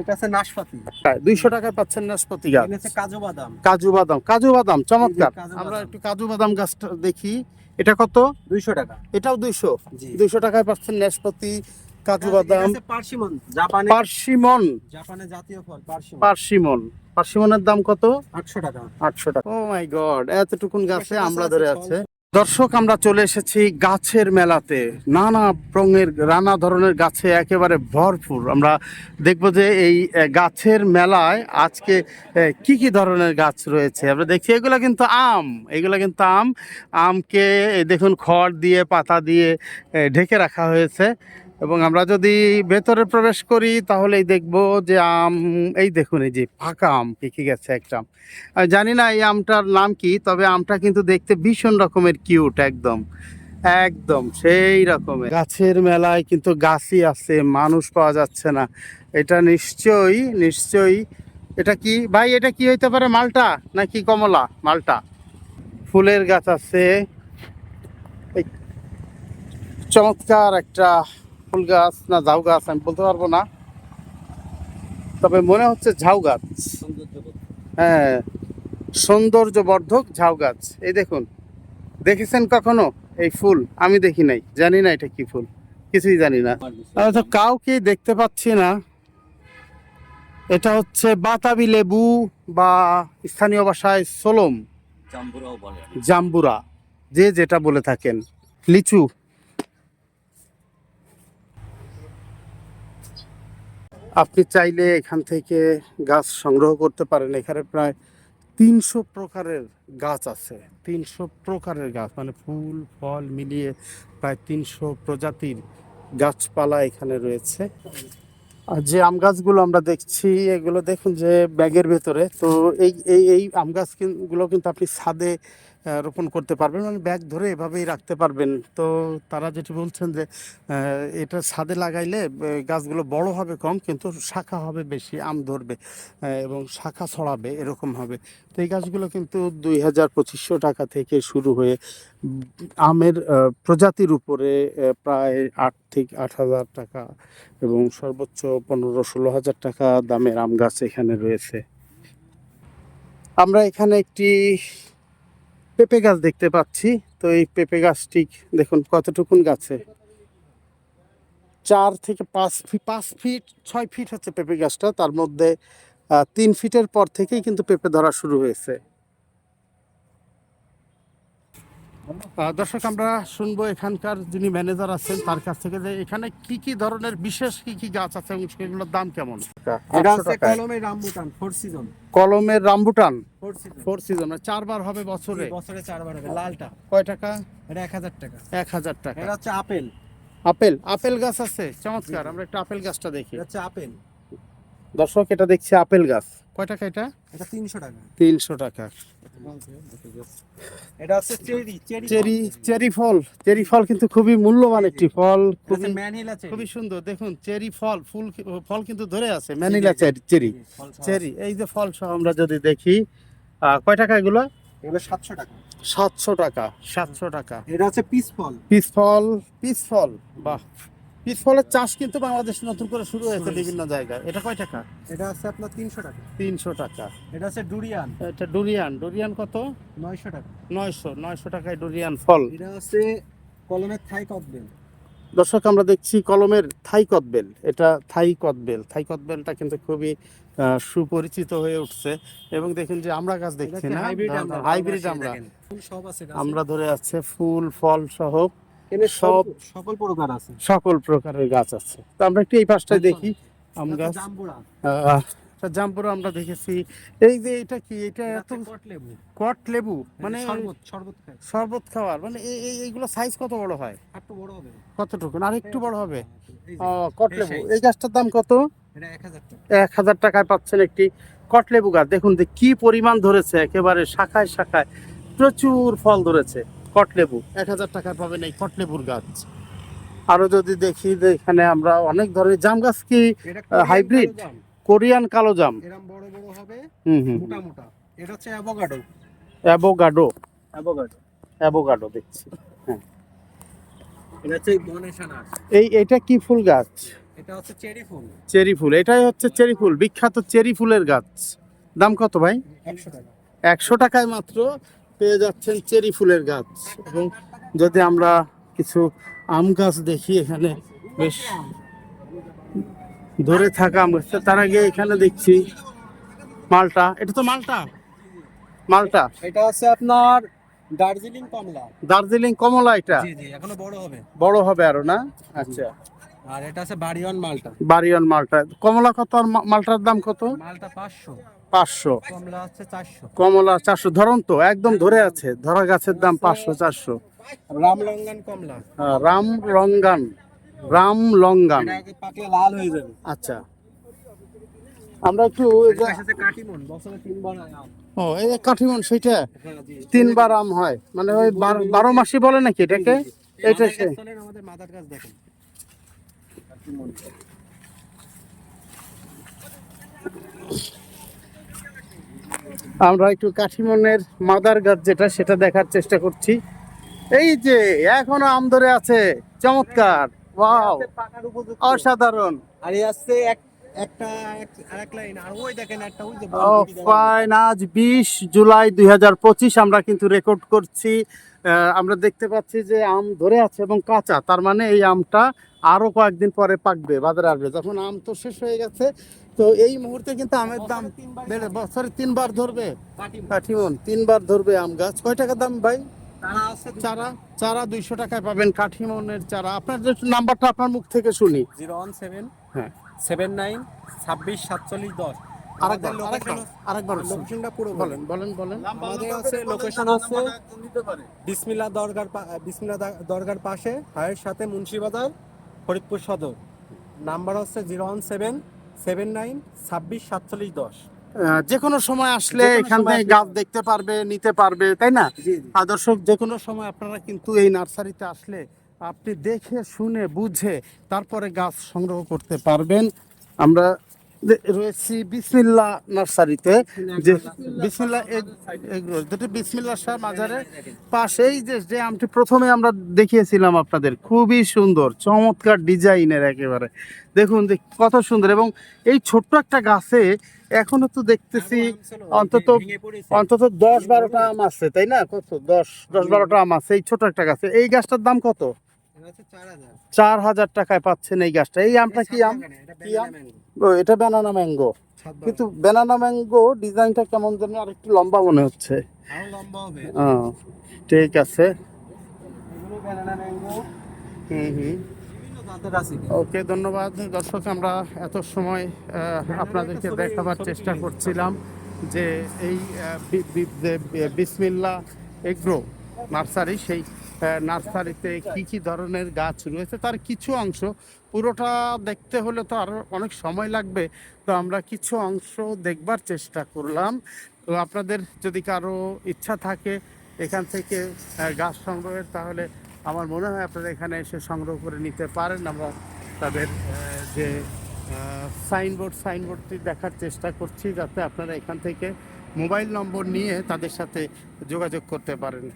এটা আছে নাশপাতি। দুইশো টাকায় পাচ্ছেন নাশপাতি গাছ। এনেছে কাজু বাদাম। কাজু বাদাম কাজু বাদাম চমৎকার। আমরা একটু কাজু বাদাম গাছটা দেখি। এটা কত? দুইশো টাকা। এটাও দুইশো। জি। দুইশো টাকায় পাচ্ছেন নাশপাতি কাজু বাদাম। পার্সিমন জাপানে। পার্সিমন। জাপানের জাতীয় ফল পার্সিমন। পার্সিমন। পার্সিমনের দাম কত? আটশো টাকা। আটশো টাকা। ও মাই গড এতটুকুন গাছে আমরা ধরে আছে। দর্শক, আমরা চলে এসেছি গাছের মেলাতে। নানা রঙের, নানা ধরনের গাছে একেবারে ভরপুর। আমরা দেখব যে এই গাছের মেলায় আজকে কি কি ধরনের গাছ রয়েছে। আমরা দেখছি, এগুলো কিন্তু আম। এগুলো কিন্তু আম। আমকে দেখুন, খড় দিয়ে, পাতা দিয়ে ঢেকে রাখা হয়েছে। এবং আমরা যদি ভেতরে প্রবেশ করি, তাহলেই দেখব যে আম, এই দেখুন, এই যে ফাঁকা আম পেকে গেছে একটা আম। জানি না এই আমটার নাম কি, তবে আমটা কিন্তু দেখতে ভীষণ রকমের কিউট, একদম। একদম, সেই রকমের। গাছের মেলায় কিন্তু গাছই আছে, মানুষ পাওয়া যাচ্ছে না। এটা নিশ্চয়ই নিশ্চয়ই। এটা কি, ভাই, এটা কি হইতে পারে, মালটা নাকি কমলা? মালটা। ফুলের গাছ আছে। চমৎকার একটা ফুল গাছ না ঝাউ গাছ আমি বলতে পারব না। তবে মনে হচ্ছে ঝাউ গাছ। হ্যাঁ সৌন্দর্যবর্ধক ঝাউ গাছ। এই দেখুন দেখেছেন কখনো এই ফুল? আমি দেখি নাই জানি না এটা কি ফুল কিছুই জানি না। তো কাউকে দেখতে পাচ্ছি না। এটা হচ্ছে বাতাবি লেবু বা স্থানীয় ভাষায় সোলম। বলে। জাম্বুরা যে যেটা বলে থাকেন। লিচু আপনি চাইলে এখান থেকে গাছ সংগ্রহ করতে পারেন। এখানে প্রায় তিনশো প্রকারের গাছ আছে। তিনশো প্রকারের গাছ মানে ফুল, ফল মিলিয়ে প্রায় তিনশো প্রজাতির গাছপালা এখানে রয়েছে। আর যে আম গাছগুলো আমরা দেখছি, এগুলো দেখুন যে ব্যাগের ভেতরে। তো এই এই এই আম গাছগুলো কিন্তু আপনি ছাদে রোপণ করতে পারবেন মানে ব্যাগ ধরে এভাবেই রাখতে পারবেন। তো তারা যেটি বলছেন যে এটা ছাদে লাগাইলে গাছগুলো বড় হবে কম, কিন্তু শাখা হবে বেশি, আম ধরবে এবং শাখা ছড়াবে, এরকম হবে। তো এই গাছগুলো কিন্তু দুই হাজার পঁচিশশো টাকা থেকে শুরু হয়ে, আমের প্রজাতির উপরে প্রায় আট থেকে আট হাজার টাকা এবং সর্বোচ্চ পনেরো ষোলো হাজার টাকা দামের আম গাছ এখানে রয়েছে। আমরা এখানে একটি পেঁপে গাছ দেখতে পাচ্ছি। তো এই পেঁপে গাছটি দেখুন কতটুকুন গাছে? চার থেকে পাঁচ ফিট পাঁচ ফিট, ছয় ফিট হচ্ছে পেঁপে গাছটা। তার মধ্যে তিন ফিটের পর থেকেই কিন্তু পেঁপে ধরা শুরু হয়েছে। দর্শক আমরা শুনব এখানকার যিনি ম্যানেজার আছেন তার কাছ থেকে যে এখানে কি কি ধরনের বিশেষ কি কি গাছ আছে এবং সেগুলোর দাম কেমন? এটা হচ্ছে কলমের রামবুটান ফোর সিজন কলমের rambutan? Four season four season চারবার হবে বছরে? বছরে চারবার হবে লালটা। কয় টাকা? এটা এক হাজার টাকা। এক হাজার টাকা। এটা হচ্ছে আপেল। আপেল আপেল গাছ আছে? চমৎকার আমরা একটা আপেল গাছটা দেখি। এটা হচ্ছে আপেল। দর্শক এটা দেখছি আপেল গাছ। কয় টাকা এটা? এটা তিনশো টাকা। তিনশো টাকা। এটা হচ্ছে চেরি চেরি চেরি ফল। চেরি ফল কিন্তু খুবই মূল্যবান একটি ফল। খুবই ম্যানিলা চেরি। খুবই সুন্দর। দেখুন চেরি ফল ফুল ফল কিন্তু ধরে আছে ম্যানিলা চেরি চেরি। চেরি এই যে ফল সহ আমরা যদি দেখি আহ, কয় টাকা এগুলো? এগুলো সাতশো টাকা। সাতশো টাকা সাতশো টাকা। এটা হচ্ছে পিস ফল। পিস ফল পিস ফল। বাহ। পিস ফলের চাষ কিন্তু বাংলাদেশে নতুন করে শুরু হয়েছে। বিভিন্ন জায়গায়। এটা কয় টাকা? এটা হচ্ছে আপনার তিনশো টাকা। তিনশো টাকা। এটা হচ্ছে ডুরিয়ান। এটা ডুরিয়ান। ডুরিয়ান কত? নয়শো টাকা। নয়শো নয়শো টাকায় ডুরিয়ান ফল। এটা হচ্ছে কলমের থাই কদবেল। দর্শক আমরা দেখছি কলমের থাই কদবেল। এটা থাই কদবেল। থাই কদবেলটা কিন্তু খুবই সুপরিচিত হয়ে উঠছে। এবং দেখুন যে আমরা গাছ দেখছি না? হাইব্রিড আমরা? আমরা। আছে ধরে আছে ফুল ফল সহ সব- সকল প্রকার আছে। সকল প্রকারের গাছ আছে। তো আমরা একটু এই পাশটায় দেখি আম গাছ। জাম্বুরা জাম্পুরা আমরা দেখেছি। এই যে এটা কি? এটা এত কট লেবু। কট লেবু? মানে শরবত খাওয়ার। মানে এই এই- এইগুলো সাইজ কত বড় হয়? একটু বড় হবে। কতটুকু? আর একটু বড় হবে। এই যে, কট লেবু। এই গাছটার দাম কত? এক হাজার টাকায় পাচ্ছেন একটি কটলেবু গাছ। দেখুন যে কি পরিমাণ ধরেছে একেবারে শাখায় শাখায়। প্রচুর ফল ধরেছে। কটলেবু এক হাজার টাকায় পাবেন এই কটলেবুর গাছ। আরও যদি দেখি যে এখানে আমরা অনেক ধরনের জাম গাছ কি hybrid? কোরিয়ান কালো জাম। এরম বড় বড় হবে হুম হুম। মোটা মোটা। এটা হচ্ছে অ্যাভোকাডো অ্যাভোগাডো। অ্যাভোকাডো অ্যাভোগাডো দেখছি। এটা হচ্ছে আনার। এই এটা কি ফুল গাছ? এটা এটা হচ্ছে চেরি ফুল। চেরি ফুল। এটাই হচ্ছে চেরি ফুল। বিখ্যাত চেরি ফুলের গাছ। দাম কত ভাই? একশো টাকা। একশো টাকায় মাত্র। পেয়ে যাচ্ছেন চেরি ফুলের গাছ। এবং যদি আমরা কিছু আম গাছ দেখি এখানে বেশ ধরে থাকা আম গাছ। তার আগে এখানে দেখছি মালটা। এটা তো মালটা? মালটা? এটা হচ্ছে আপনার দার্জিলিং কমলা। দার্জিলিং কমলা এটা? জি জি এখনও বড় হবে। বড় হবে আরও না? আচ্ছা। আর এটা আছে বাড়িওয়ান মালটা। বাড়িয়ান মালটা। কমলা কত আর মালটার দাম কত? মালটা পাঁচশো। পাঁচশো। কমলা চারশো। কমলা ধরুন তো একদম ধরে আছে। ধরা গাছের দাম পাঁচশো চারশো। রামলঙ্গন কমলা। রাম রঙ্গান রাম লঙ্গান পাকলে লাল হয়ে যাবে। আচ্ছা। আমরা একটু। ও এই কাঠিমন সেটা হ্যাঁ তিনবার আম হয়। মানে ওই বারো- মাসি বলে নাকি এটাকে? এটা সে আমাদের মাদার গাছ দেখেন। আমরা একটু কাঠিমনের মাদার গাছ যেটা সেটা দেখার চেষ্টা করছি। এই যে এখনও আম ধরে আছে চমৎকার। ওয়াও অসাধারণ। আর আসছে এক একটা এক- আরেক লাইন আর ওই দেখেন একটা ওই যে ফাইন আজ বিশ জুলাই দুই হাজার পঁচিশ আমরা কিন্তু রেকর্ড করছি। আমরা দেখতে পাচ্ছি যে আম ধরে আছে এবং কাঁচা তার মানে এই আমটা আরও কয়েকদিন পরে পাকবে বাজারে আসবে। যখন আম তো শেষ হয়ে গেছে তো এই মুহূর্তে কিন্তু আমের দাম বেড়ে বছরে তিনবার ধরবে। কাঠিমন তিনবার ধরবে আম গাছ। কয় টাকা দাম ভাই? চারা চারা? দুইশো টাকায় পাবেন কাঠিমনের চারা। আপনার নাম্বারটা আপনার মুখ থেকে শুনি। জিরো ওয়ান সেভেন হ্যাঁ। সেভেন নাইন ছাব্বিশ সাতচল্লিশ দশ। আরেকবার আরেকবার লোকেশন আরেকবার। শুনি। লোকেশনটা পুরো বলেন বলেন। বলেন আমাদের হচ্ছে লোকেশন হচ্ছে বিসমিল্লা দরগার বিসমিল্লা দরগার পাশে হায়ের সাথে মুন্সিবাজার ফরিদপুর সদর। নাম্বার হচ্ছে zero one seven seven nine ছাব্বিশ সাতচল্লিশ দশ। যে কোনো সময় আসলে এখান থেকে গাছ দেখতে পারবে নিতে পারবে তাই না? দর্শক যে কোনো সময় আপনারা কিন্তু এই নার্সারিতে আসলে আপনি দেখে শুনে বুঝে তারপরে গাছ সংগ্রহ করতে পারবেন। আমরা রয়েছি বিসমিল্লা নার্সারিতে। যে বিসমিল্লা যেটা বিসমিল্লা শাহ মাজারের পাশেই যে যে আমটি প্রথমে আমরা দেখিয়েছিলাম আপনাদের খুবই সুন্দর চমৎকার ডিজাইনের একেবারে। দেখুন দেখ কত সুন্দর এবং এই ছোট্ট একটা গাছে এখনও তো দেখতেছি অন্তত অন্তত দশ বারোটা আম আছে তাই না? কত? দশ দশ বারোটা আম আছে এই ছোট একটা গাছে। এই গাছটার দাম কত? চার হাজার। টাকায় পাচ্ছেন এই গাছটা। এই আমটা কি আম? কি আম? ও এটা ব্যানানা ম্যাঙ্গো কিন্তু ব্যানানা ম্যাঙ্গো ডিজাইনটা কেমন যেন আর একটু লম্বা মনে হচ্ছে। ঠিক আছে। ওকে ধন্যবাদ। দর্শক আমরা এত সময় আপনাদেরকে দেখাবার চেষ্টা করছিলাম যে এই বিসমিল্লা এগ্রো নার্সারি সেই নার্সারিতে কি কি ধরনের গাছ রয়েছে, তার কিছু অংশ। পুরোটা দেখতে হলে তো আরও অনেক সময় লাগবে, তো আমরা কিছু অংশ দেখবার চেষ্টা করলাম। তো আপনাদের যদি কারও ইচ্ছা থাকে এখান থেকে গাছ সংগ্রহের, তাহলে আমার মনে হয় আপনারা এখানে এসে সংগ্রহ করে নিতে পারেন। আমরা তাদের যে সাইনবোর্ড সাইনবোর্ডটি দেখার চেষ্টা করছি, যাতে আপনারা এখান থেকে মোবাইল নম্বর নিয়ে তাদের সাথে যোগাযোগ করতে পারেন।